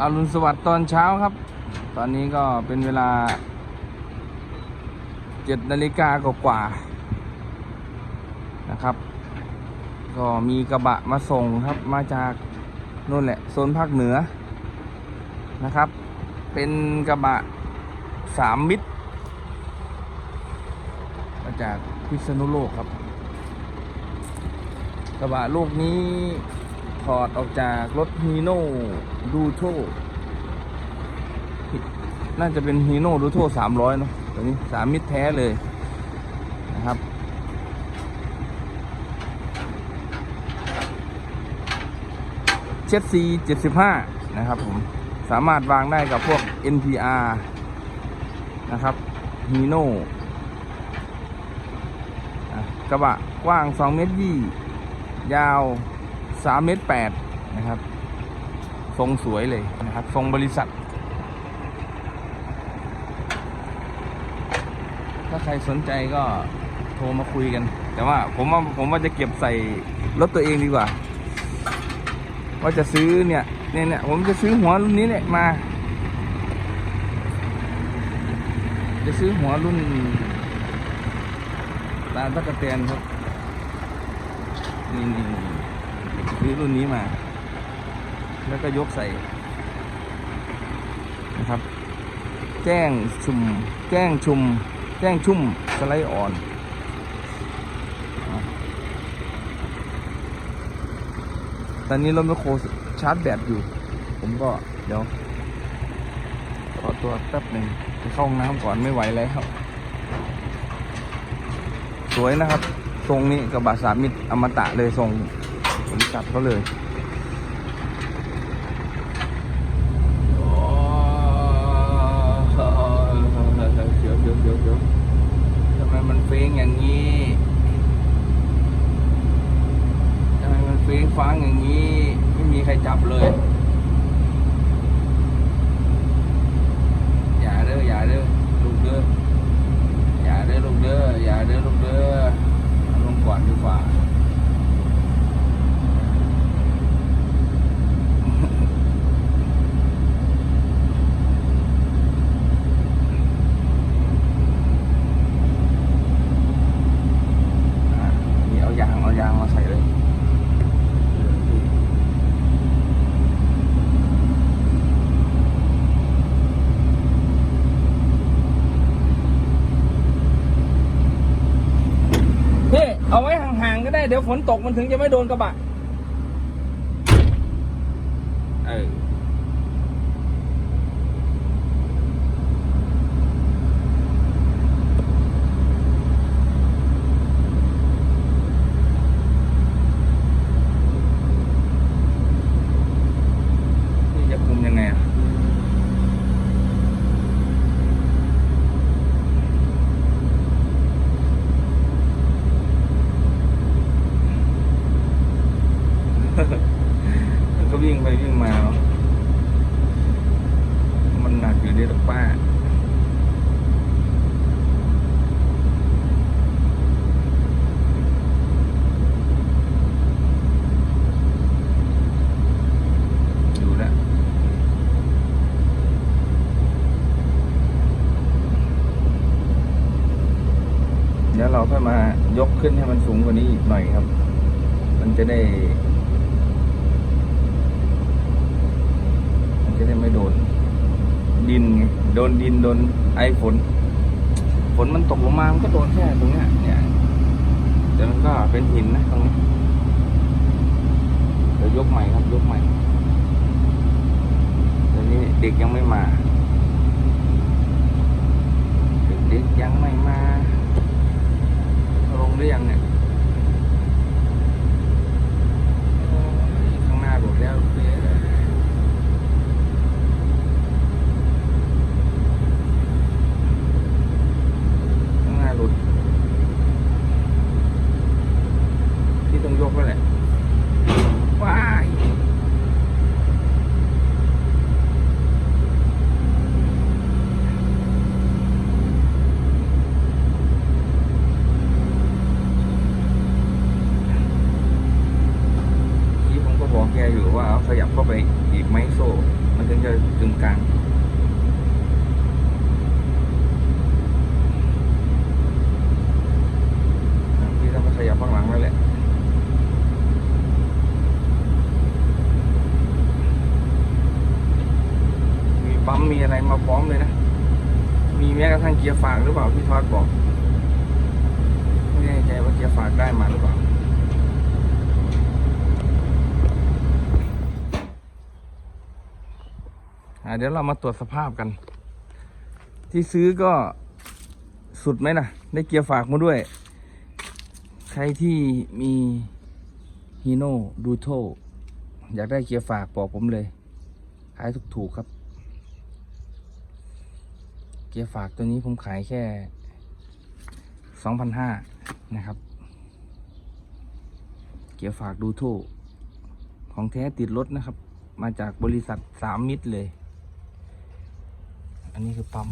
อรุณสวัสดิ์ตอนเช้าครับ ตอนนี้ก็เป็นเวลาเจ็ดนาฬิกากว่าๆนะครับ ก็มีกระบะมาส่งครับมาจากนู่นแหละโซนภาคเหนือนะครับ เป็นกระบะสามมิตรมาจากพิษณุโลกครับ กระบะลูกนี้ ถอดออกจากรถฮีโน่ดูโทน่าจะเป็นฮีโน่ดูโทสามร้อยเนาะตัวนี้สามมิตรแท้เลยนะครับเจ็ดซีเจ็ดสิบห้านะครับผมสามารถวางได้กับพวก NPR นะครับฮีโน่กระบะกว้าง2เมตรยี่ยาว 3เมตร8นะครับ ทรงสวยเลยนะครับ ทรงบริษัท ถ้าใครสนใจก็โทรมาคุยกัน แต่ว่าผมว่าผมว่าจะเก็บใส่รถตัวเองดีกว่า ว่าจะซื้อเนี่ยเนี่ยเนี่ยผมจะซื้อหัวรุ่นนี้เนี่ยมา จะซื้อหัวรุ่นตาตะกะแตนครับนี่นี่ ซื้อรุ่นนี้มา แล้วก็ยกใส่นะครับ แจ้งชุม แจ้งชุม แจ้งชุ่มสไลด์อ่อนตอนนี้รถแมโครชาร์จแบตอยู่ ผมก็เดี๋ยว ขอตัวแป๊บหนึ่งไปเข้าห้องน้ำก่อนไม่ไหวแล้ว สวยนะครับ ทรงนี้กระบะสามมิตรอมตะเลยทรง บริษัทเขาเลยเดี๋ยวเดี๋ยวเดี๋ยวเดี๋ยวทำไมมันเฟ้งอย่างนี้ทำไมมันเฟ้งฟ้างอย่างนี้ ไม่มีใครจับเลย อย่าเด้ออย่าเด้อลูกเด้ออย่าเด้อลูกเด้ออย่าเด้อลูกเด้อเอาลงก่อนดีกว่า อะนี่เอายางเอายางมาใส่เลย พี่เอาไว้ห่างๆก็ได้ เดี๋ยวฝนตกมันถึงจะไม่โดนกระบะ เออ นี่จะคุมยังไงอะ มันก็วิ่งไปวิ่งมาเนอะมัน หนักอยู่ดีหรอกป้าอยู่แล้วเดี๋ยวเราค่อยมายกขึ้นให้มันสูงกว่านี้อีกหน่อยครับ มันจะได้มันจะได้ไม่โดน ดิน โดนดิน โดนไอฝน ฝนมันตกลงมา มันก็โดนแค่ตรงเนี้ย เนี่ยเดี๋ยวมันก็เป็นหินนะตรงนี้ เดี๋ยวยกใหม่ครับ ยกใหม่ตอนนี้เด็กยังไม่มา เด็กยังไม่มา ลงหรือยังเนี่ยโอ้ยข้างหน้าโดดแล้วเฟ้ข้างหน้าหลุดที่ต้องยกแล้วแหละว้ายที่ผมก็บอกแกอยู่ว่าเอา ขยับเข้าไปอีกไหมโซ่ มันถึงจะกึ่งกลางพี่ต้องขยับข้างหลังแล้แหละมีปั๊มมีอะไรมาพร้อมเลยนะ มีแม้กระทั่งเกียร์ฝากหรือเปล่าพี่ทอดบอก ไม่แน่ใจว่าเกียร์ฝากได้มาหรือเปล่า อะ เดี๋ยวเรามาตรวจสภาพกัน ที่ซื้อก็สุดไหมนะได้เกียร์ฝากมาด้วย ใครที่มีฮีโน่ดูโทอยากได้เกียร์ฝากบอกผมเลย ขายถูกๆครับ เกียร์ฝากตัวนี้ผมขายแค่สองพันห้านะครับ เกียร์ฝากดูโทของแท้ติดรถนะครับ มาจากบริษัทสามมิตรเลย อันนี้คือปั๊ม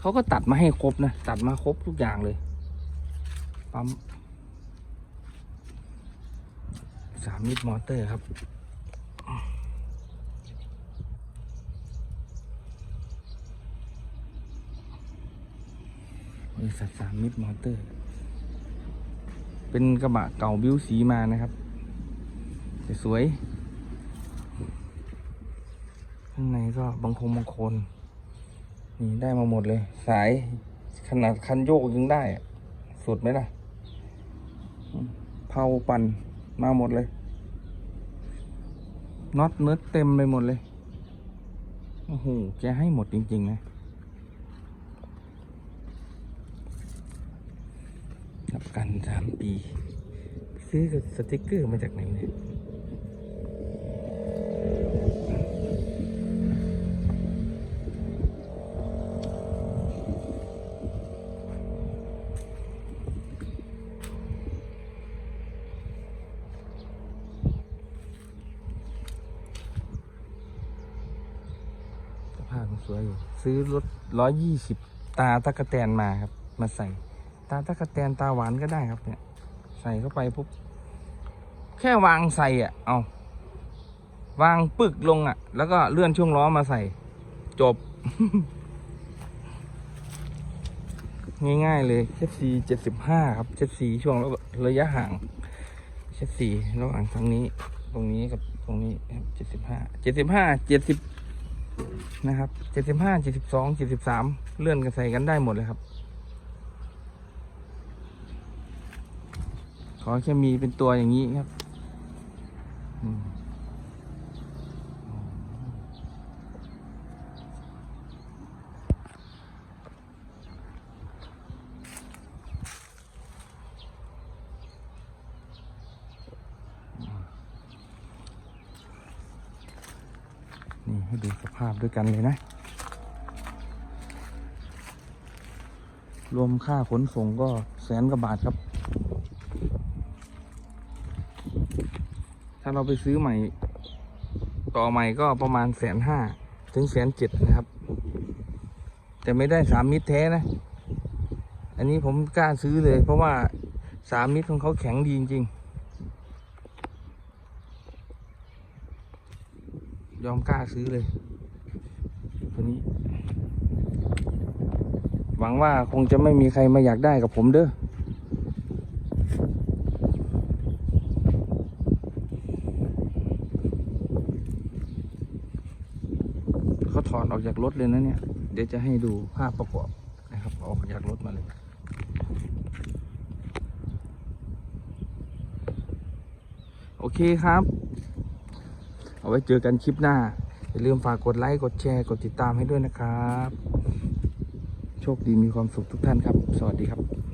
เขาก็ตัดมาให้ครบนะ ตัดมาครบทุกอย่างเลย ปั๊มสามมิตรมอเตอร์ครับ บริษัทสามมิตรมอเตอร์ เป็นกระบะเก่าบิ้วสีมานะครับ สวย ข้างในก็บางคงบางคน นี่ได้มาหมดเลย สายขนาดคันโยกยังได้สุดไหมล่ะเผาปั่นมาหมดเลยน็อตเนื้อเต็มไปหมดเลยโอ้โหแกให้หมดจริงๆนะรับกันสามปี ซื้อกับสติกเกอร์มาจากไหนเนี่ย สภาพมันส วยอยู่ ซื้อรถร้อยยี่สิบตาตะกะแตนมาครับ มาใส่ ตาตะกะแตนตาหวานก็ได้ครับเนี่ย ใส่เข้าไปปุ๊บแค่วางใส่อะ เอาวางปึกลงอะ แล้วก็เลื่อนช่วงล้อมาใส่ จบ ง่ายๆเลยเชฟซีเจ็ดสิบห้าครับเชฟซีช่วงระยะห่างเชฟซีระหว่างทางนี้ ตรงนี้กับตรงนี้ครับเจ็ดสิบห้าเจ็ดสิบห้าเจ็ดสิบ นะครับเจ็ดสิบห้าเจ็ดสิบสองเจ็ดสิบสามเลื่อนกันใส่กันได้หมดเลยครับ ขอแค่มีเป็นตัวอย่างนี้ครับอืมนี่ ให้ดูสภาพด้วยกันเลยนะ รวมค่าขนส่งก็แสนกว่าบาทครับ ถ้าเราไปซื้อใหม่ ต่อใหม่ก็ประมาณแสนห้าถึงแสนเจ็ดนะครับ แต่ไม่ได้สามมิตรแท้นะ อันนี้ผมกล้าซื้อเลย เพราะว่าสามมิตรของเขาแข็งดีจริงๆ ยอมกล้าซื้อเลย ตัวนี้ หวังว่าคงจะไม่มีใครมาอยากได้กับผมเด้อเขาถอดออกจากรถเลยนะเนี่ย เดี๋ยวจะให้ดูภาพประกอบนะครับออกจากรถมาเลยโอเคครับ เอาไว้เจอกันคลิปหน้า อย่าลืมฝากกดไลค์ กดแชร์ กดติดตามให้ด้วยนะครับ โชคดีมีความสุขทุกท่านครับ สวัสดีครับ